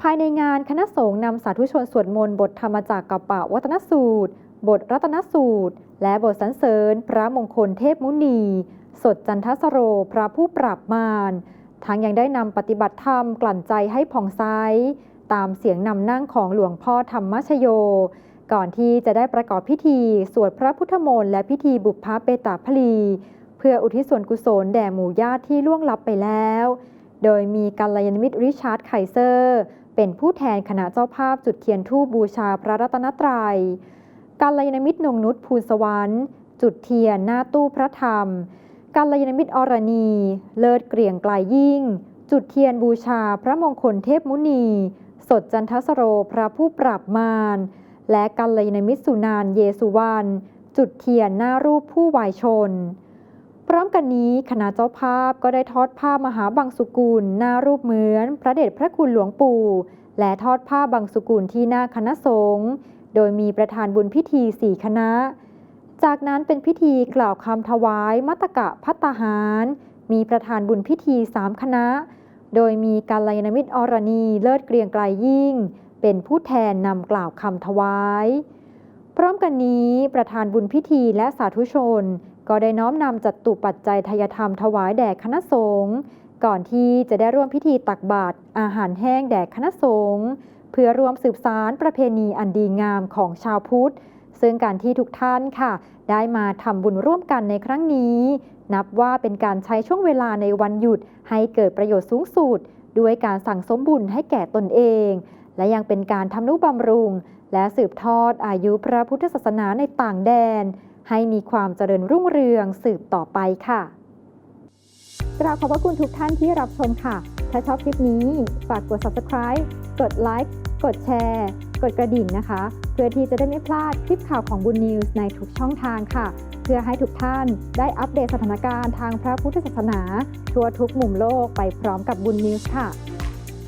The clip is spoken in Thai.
ภายในงานคณะสงฆ์นำสาธุชนสวดมนต์บทธรรมจากกัปปะวัตนสูตร บทรัตนสูตร และบทสรรเสริญ พระมงคลเทพมุนี สดจันทสโรพระผู้ปราบมารทั้งยังได้นำปฏิบัติธรรมกลั่นใจให้ผ่องใสตามเสียงนำนั่งของหลวงพ่อธรรมชโย ก่อนที่จะได้ประกอบพิธี สวดพระพุทธมนต์และพิธีบุพพเปตาพลี เพื่ออุทิศส่วนกุศลแด่หมู่ญาติที่ล่วงลับไปแล้ว โดยมีกัลยาณมิตรริชาร์ดไคเซอร์ เป็นผู้แทนคณะเจ้าภาพจุดเทียนทูบบูชาพระรัตนตรยัยกัลยาณมิตรนงนุชภูลสวรรค์ จุดเทียนหน้าตู้พระธรรมกัลยาณมิตรอรณี เลิศเกรียงไกลยิ่ง จุดเทียนบูชาพระมงคลเทพมุนี สดจันทสโรพระผู้ปราบมารและกัลยาณมิตรสุนานเยสุวรรณจุดเทียนหน้ารูปผู้วายชน ร้อมกันนี้คณะเจ้าภาพก็ได้ทอดผ้ามหาบังสุกุลหน้ารูปเหมือน พระเดชพระคุณหลวงปู่ และทอดผ้าบังสุกุลที่หน้าคณะสงฆ์โดยมีประธานบุญพิธีสี่คณะ จากนั้นเป็นพิธีกล่าวคำถวายมัตตกะพัตตาหาร มีประธานบุญพิธีสามคณะ โดยมีกัลยาณมิตรอรณีเลิศเกรียงไกลยิ่ง เป็นผู้แทนนำกล่าวคำถวาย พร้อมกันนี้ประธานบุญพิธีและสาธุชน ก็ได้น้อมนำจัดตุปัจจัยทยธรรมถวายแด่คณะสงฆ์ก่อนที่จะได้ร่วมพิธีตักบาตรอาหารแห้งแด่คณะสงฆ์เพื่อรวมสืบสารประเพณีอันดีงามของชาวพุทธ ซึ่งการที่ทุกท่านค่ะ ได้มาทำบุญร่วมกันในครั้งนี้ นับว่าเป็นการใช้ช่วงเวลาในวันหยุดให้เกิดประโยชน์สูงสุด ด้วยการสั่งสมบุญให้แก่ตนเอง และยังเป็นการทำนุบำรุง และสืบทอดอายุพระพุทธศาสนาในต่างแดน ให้มีความเจริญรุ่งเรืองสืบต่อไปค่ะกราบขอบพระคุณทุกท่านที่รับชมค่ะ ถ้าชอบคลิปนี้ ฝากกด subscribe กดไลค์กดแชร์ กดกระดิ่งนะคะ เพื่อที่จะได้ไม่พลาดคลิปข่าวของบุญนิวส์ในทุกช่องทางค่ะ เพื่อให้ทุกท่านได้อัปเดตสถานการณ์ทางพระพุทธศาสนา ทั่วทุกมุมโลกไปพร้อมกับบุญนิวส์ค่ะ